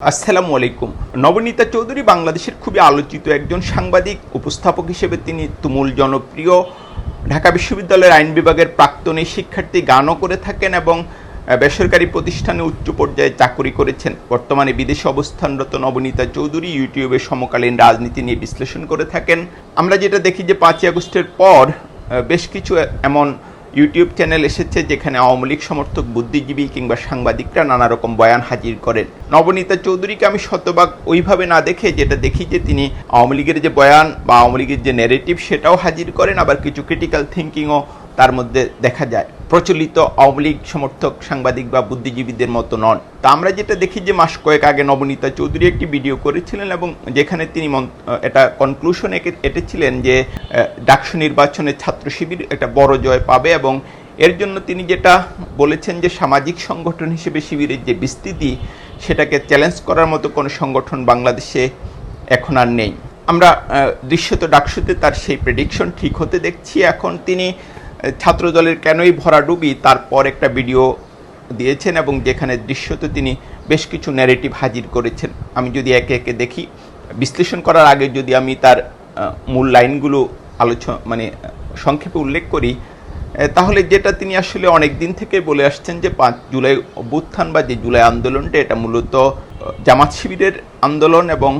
আসসালামু আলাইকুম। নবনীতা চৌধুরী বাংলাদেশের খুবই আলোচিত একজন সাংবাদিক, উপস্থাপক হিসেবে তিনি তুমুল জনপ্রিয়। ঢাকা বিশ্ববিদ্যালয়ের আইন বিভাগের প্রাক্তনী শিক্ষার্থী গানও করে থাকেন এবং বেসরকারি প্রতিষ্ঠানে উচ্চ পর্যায়ে চাকরি করেছেন। বর্তমানে বিদেশে অবস্থানরত নবনীতা চৌধুরী ইউটিউবে সমকালীন রাজনীতি নিয়ে বিশ্লেষণ করে থাকেন। আমরা যেটা দেখি যে পাঁচই আগস্টের পর বেশ কিছু এমন ইউটিউব চ্যানেল এসেছে যেখানে আওয়ামী লীগ সমর্থক, বুদ্ধিজীবী কিংবা সাংবাদিকরা নানা রকম বয়ান হাজির করেন। নবনীতা চৌধুরীকে আমি শতভাগ ওইভাবে না দেখে যেটা দেখি যে তিনি আওয়ামী লীগের যে বয়ান বা আওয়ামী লীগের যে নেরেটিভ সেটাও হাজির করেন। আবার কিছু ক্রিটিক্যাল থিঙ্কিংও তার মধ্যে দেখা যায়, প্রচলিত আওয়ামী লীগ সমর্থক সাংবাদিক বা বুদ্ধিজীবীদের মতো নন। তা আমরা যেটা দেখি যে মাস কয়েক আগে নবনীতা চৌধুরী একটি ভিডিও করেছিলেন এবং যেখানে তিনি এটা কনক্লুশন এটেছিলেন যে ডাকসু নির্বাচনে ছাত্র শিবির একটা বড় জয় পাবে এবং এর জন্য তিনি যেটা বলেছেন যে সামাজিক সংগঠন হিসেবে শিবিরের যে বিস্তৃতি, সেটাকে চ্যালেঞ্জ করার মতো কোনো সংগঠন বাংলাদেশে এখন আর নেই। আমরা দৃশ্যত ডাকসুতে তার সেই প্রেডিকশন ঠিক হতে দেখছি। এখন তিনি ছাত্রদলের কেনই ভরাডুবি তারপর একটা ভিডিও দিয়েছেন এবং যেখানে দৃশ্যত তিনি বেশ কিছু ন্যারেটিভ হাজির করেছেন। আমি যদি একে একে দেখি, বিশ্লেষণ করার আগে যদি আমি তার মূল লাইনগুলো আলোচনা মানে সংক্ষেপে উল্লেখ করি তাহলে যেটা তিনি আসলে অনেক দিন থেকে বলে আসছেন যে, পাঁচ জুলাই অভ্যুত্থান বা যে জুলাই আন্দোলনটা, এটা মূলত জামাত শিবিরের আন্দোলন এবং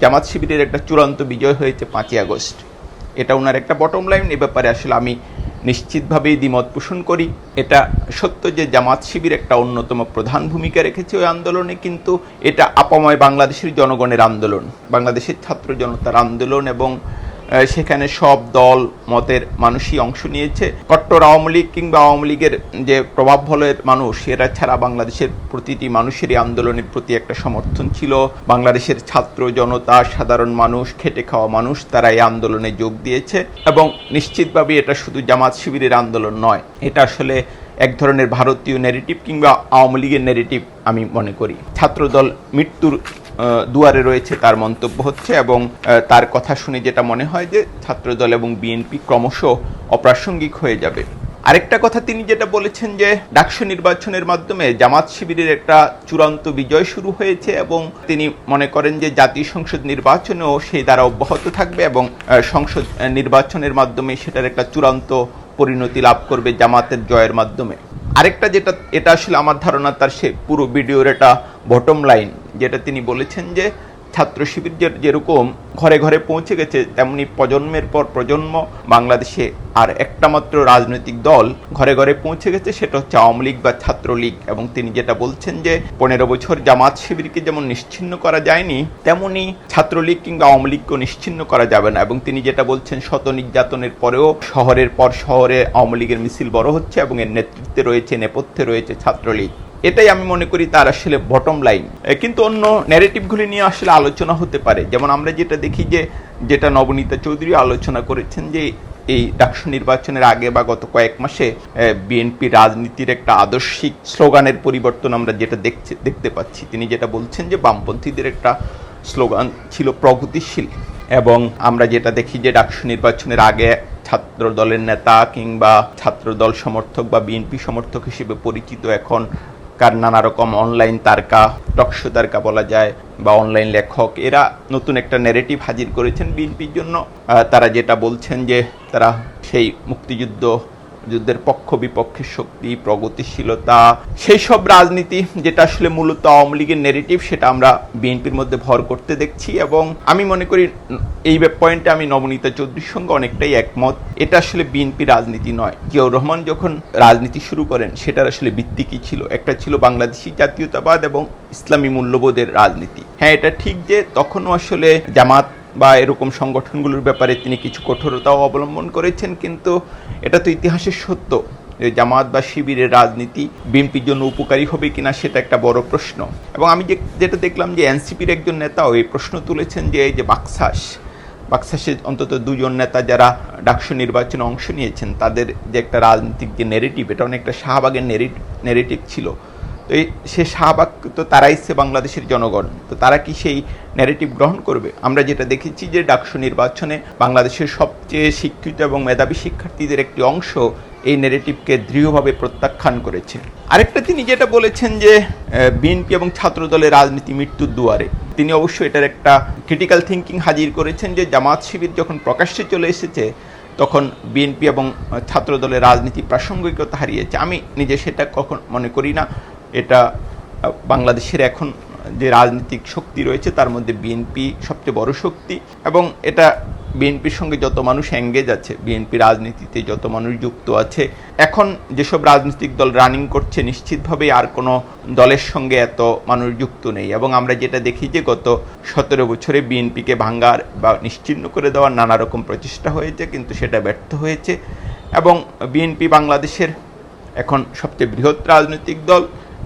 জামাত শিবিরের একটা চূড়ান্ত বিজয় হয়েছে পাঁচই আগস্ট। এটা ওনার একটা বটম লাইন এ ব্যাপারে আসলে আমি নিশ্চিতভাবেই দ্বিমত পোষণ করি। এটা সত্য যে জামাত শিবির একটা অন্যতম প্রধান ভূমিকা রেখেছে ওই আন্দোলনে, কিন্তু এটা আপাময় বাংলাদেশের জনগণের আন্দোলন, বাংলাদেশের ছাত্র জনতার আন্দোলন এবং সেখানে সব দল, মতের মানুষই অংশ নিয়েছে। কট্টর আওয়ামী লীগ কিংবা আওয়ামী লীগের যে প্রভাব বলের মানুষ, এরা ছাড়া বাংলাদেশের প্রতিটি মানুষেরই আন্দোলনের প্রতি একটা সমর্থন ছিল। বাংলাদেশের ছাত্র জনতা, সাধারণ মানুষ, খেটে খাওয়া মানুষ, তারা এই আন্দোলনে যোগ দিয়েছে এবং নিশ্চিতভাবে এটা শুধু জামাত শিবিরের আন্দোলন নয়, এটা আসলে এক ধরনের ভারতীয় নেরেটিভ কিংবা আওয়ামী লীগের নেরেটিভ আমি মনে করি। ছাত্রদল মৃত্যুর দুয়ারে রয়েছে তার মন্তব্য হচ্ছে এবং তার কথা শুনে যেটা মনে হয় যে ছাত্রদল এবং বিএনপি ক্রমশ অপ্রাসঙ্গিক হয়ে যাবে। আরেকটা কথা তিনি যেটা বলেছেন যে, ডাকসু নির্বাচনের মাধ্যমে জামাত শিবিরের একটা চূড়ান্ত বিজয় শুরু হয়েছে এবং তিনি মনে করেন যে জাতীয় সংসদ নির্বাচনেও সেই দ্বারা অব্যাহত থাকবে এবং সংসদ নির্বাচনের মাধ্যমে সেটার একটা চূড়ান্ত পরিণতি লাভ করবে জামাতের জয়ের মাধ্যমে। আরেকটা যেটা, এটা আসলে আমার ধারণা, তার সে পুরো ভিডিওর একটা বটম লাইন যেটা তিনি বলেছেন যে ছাত্র শিবির যেরকম ঘরে ঘরে পৌঁছে গেছে, তেমনি প্রজন্মের পর প্রজন্ম, বাংলাদেশে আর একটা মাত্র রাজনৈতিক দল ঘরে ঘরে পৌঁছে গেছে, সেটা হচ্ছে আওয়ামী লীগ বা ছাত্রলীগ। এবং তিনি যেটা বলছেন যে পনেরো বছর জামাত শিবিরকে যেমন নিশ্চিহ্ন করা যায়নি, তেমনি ছাত্রলীগ কিংবা আওয়ামী লীগকেও নিশ্চিহ্ন করা যাবে না। এবং তিনি যেটা বলছেন শত নির্যাতনের পরেও শহরের পর শহরে আওয়ামী লীগের মিছিল বড় হচ্ছে এবং এর নেতৃত্বে রয়েছে, নেপথ্যে রয়েছে ছাত্রলীগ। এটাই আমি মনে করি তার আসলে বটম লাইন কিন্তু অন্য ন্যারেটিভগুলি নিয়ে আসলে আলোচনা হতে পারে। যেমন আমরা যেটা দেখি যে, যেটা নবনীতা চৌধুরী আলোচনা করেছেন যে, এই ডাকসু নির্বাচনের আগে বা গত কয়েক মাসে বিএনপি রাজনীতির একটা আদর্শিক স্লোগানের পরিবর্তন আমরা যেটা দেখছি, দেখতে পাচ্ছি। তিনি যেটা বলছেন যে, বামপন্থীদের একটা স্লোগান ছিল প্রগতিশীল। এবং আমরা যেটা দেখি যে, ডাকসু নির্বাচনের আগে ছাত্র দলের নেতা কিংবা ছাত্র দল সমর্থক বা বিএনপি সমর্থক হিসেবে পরিচিত এখন কার নানা রকম অনলাইন তারকা টকশো তারকা বলা যায়, বা অনলাইন লেখক, এরা নতুন একটা নেরেটিভ হাজির করেছেন বিএনপির জন্য। তারা যেটা বলছেন যে তারা সেই মুক্তিযুদ্ধ যুদ্ধের পক্ষ বিপক্ষের শক্তি, প্রগতিশীলতা সেই সব রাজনীতি যেটা আসলে মূলত আওয়ামী লীগের নেরেটিভ সেটা আমরা বিএনপির মধ্যে ভর করতে দেখছি এবং আমি মনে করি এই পয়েন্টে আমি নবনীতা চৌধুরীর সঙ্গে অনেকটাই একমত। এটা আসলে বিএনপি রাজনীতি নয়। জিয়াউর রহমান যখন রাজনীতি শুরু করেন, সেটার আসলে ভিত্তি কী ছিল? একটা ছিল বাংলাদেশি জাতীয়তাবাদ এবং ইসলামী মূল্যবোধের রাজনীতি। হ্যাঁ এটা ঠিক যে তখনও আসলে জামাত বা এরকম সংগঠনগুলোর ব্যাপারে তিনি কিছু কঠোরতাও অবলম্বন করেছেন, কিন্তু এটা তো ইতিহাসের সত্য যে জামাত বা শিবিরের রাজনীতি বিএনপির জন্য উপকারী হবে কিনা সেটা একটা বড় প্রশ্ন। এবং আমি যেটা দেখলাম যে এনসিপির একজন নেতাও এই প্রশ্ন তুলেছেন যে এই যে বাকসাস, বাকসাসে অন্তত দুজন নেতা যারা ডাকসু নির্বাচনে অংশ নিয়েছেন, তাদের যে একটা রাজনৈতিক যে নেরেটিভ এটা অনেকটা শাহবাগের নেরেটিভ ছিল। তো এই সে শাহবাগ তো তারাই সে বাংলাদেশের জনগণ। তো তারা কি সেই ন্যারেটিভ গ্রহণ করবে? আমরা যেটা দেখেছি যে ডাকসু নির্বাচনে বাংলাদেশের সবচেয়ে শিক্ষিত এবং মেধাবী শিক্ষার্থীদের একটি অংশ এই নেরেটিভকে দৃঢ়ভাবে প্রত্যাখ্যান করেছে। আরেকটা তিনি যেটা বলেছেন যে বিএনপি এবং ছাত্রদলের রাজনীতি মৃত্যুর দুয়ারে। তিনি অবশ্যই এটার একটা ক্রিটিক্যাল থিঙ্কিং হাজির করেছেন যে, জামাত শিবির যখন প্রকাশ্যে চলে এসেছে, তখন বিএনপি এবং ছাত্রদলের রাজনীতি প্রাসঙ্গিকতা হারিয়েছে। আমি নিজে সেটা কখন মনে করি না। এটা বাংলাদেশের এখন যে রাজনৈতিক শক্তি রয়েছে, তার মধ্যে বিএনপি সবচেয়ে বড় শক্তি। এবং এটা বিএনপির সঙ্গে যত মানুষ এঙ্গেজ আছে বিএনপি রাজনীতিতে যত মানুষ যুক্ত আছে, এখন যেসব রাজনৈতিক দল রানিং করছে নিশ্চিতভাবে আর কোনো দলের সঙ্গে এত মানুষ যুক্ত নেই। এবং আমরা যেটা দেখি যে গত সতেরো বছরে বিএনপিকে ভাঙ্গার বা নিশ্চিহ্ন করে দেওয়ার নানা রকম প্রচেষ্টা হয়েছে, কিন্তু সেটা ব্যর্থ হয়েছে। এবং বিএনপি বাংলাদেশের এখন সবচেয়ে বৃহৎ রাজনৈতিক দল।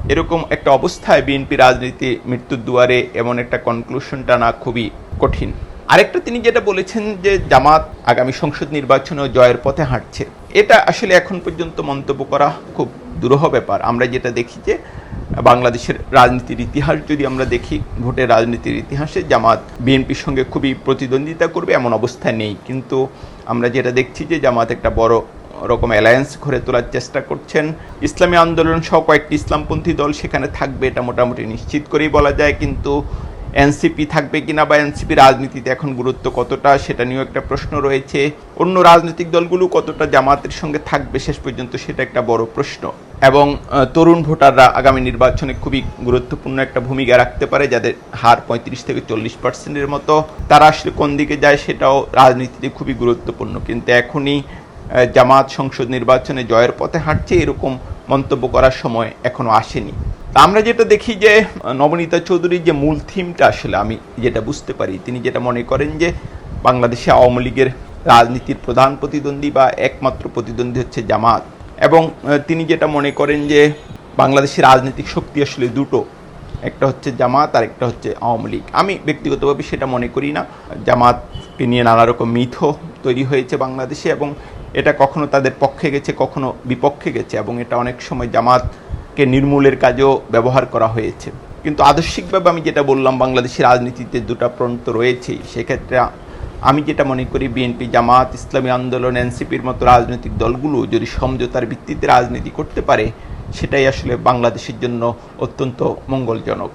এরকম একটা অবস্থায় বিএনপি রাজনীতি মৃত্যুর দুয়ারে এমন একটা কনক্লুশন টানা খুবই কঠিন। আরেকটা তিনি যেটা বলেছেন যে জামাত আগামী সংসদ নির্বাচনেও জয়ের পথে হাঁটছে। এটা আসলে এখন পর্যন্ত মন্তব্য করা খুব দুরূহ ব্যাপার। আমরা যেটা দেখি যে বাংলাদেশের রাজনীতির ইতিহাস যদি আমরা দেখি, ভোটের রাজনীতির ইতিহাসে জামাত বিএনপির সঙ্গে খুবই প্রতিদ্বন্দ্বিতা করবে এমন অবস্থা নেই। কিন্তু আমরা যেটা দেখছি যে জামাত একটা বড় রকম অ্যালায়েন্স গড়ে তোলার চেষ্টা করছেন। ইসলামী আন্দোলন সহ কয়েকটি ইসলামপন্থী দল সেখানে থাকবে, এটা মোটামুটি নিশ্চিত করেই বলা যায়। কিন্তু এনসিপি থাকবে কিনা বা এনসিপি রাজনীতিতে এখন গুরুত্ব কতটা, সেটা নিয়েও একটা প্রশ্ন রয়েছে। অন্য রাজনৈতিক দলগুলো কতটা জামাতের সঙ্গে থাকবে, শেষ পর্যন্ত সেটা একটা বড় প্রশ্ন। এবং তরুণ ভোটাররা আগামী নির্বাচনে খুবই গুরুত্বপূর্ণ একটা ভূমিকা রাখতে পারে, যাদের হার পঁয়ত্রিশ থেকে চল্লিশ পার্সেন্টের মতো। তারা আসলে কোন দিকে যায় সেটাও রাজনীতিতে খুবই গুরুত্বপূর্ণ। কিন্তু এখনই জামাত সংসদ নির্বাচনে জয়ের পথে হাঁটছে, এরকম মন্তব্য করার সময় এখনও আসেনি। আমরা যেটা দেখি যে, নবনীতা চৌধুরীর যে মূল থিমটা আসলে আমি যেটা বুঝতে পারি, তিনি যেটা মনে করেন যে, বাংলাদেশে আওয়ামী লীগের রাজনীতির প্রধান প্রতিদ্বন্দ্বী বা একমাত্র প্রতিদ্বন্দ্বী হচ্ছে জামাত। এবং তিনি যেটা মনে করেন যে, বাংলাদেশের রাজনৈতিক শক্তি আসলে দুটো, একটা হচ্ছে জামাত আর একটা হচ্ছে আওয়ামী লীগ। আমি ব্যক্তিগতভাবে সেটা মনে করি না। জামাতকে নিয়ে নানা রকম মিথ তৈরি হয়েছে বাংলাদেশে এবং এটা কখনো তাদের পক্ষে গেছে, কখনো বিপক্ষে গেছে এবং এটা অনেক সময় জামাতকে নির্মূলের কাজেও ব্যবহার করা হয়েছে। কিন্তু আদর্শিকভাবে আমি যেটা বললাম বাংলাদেশের রাজনীতিতে দুটো প্রান্ত রয়েছেই। সেক্ষেত্রে আমি যেটা মনে করি, বিএনপি, জামাত, ইসলামী আন্দোলন, এনসিপির মতো রাজনৈতিক দলগুলো যদি সমঝোতার ভিত্তিতে রাজনীতি করতে পারে, সেটাই আসলে বাংলাদেশের জন্য অত্যন্ত মঙ্গলজনক।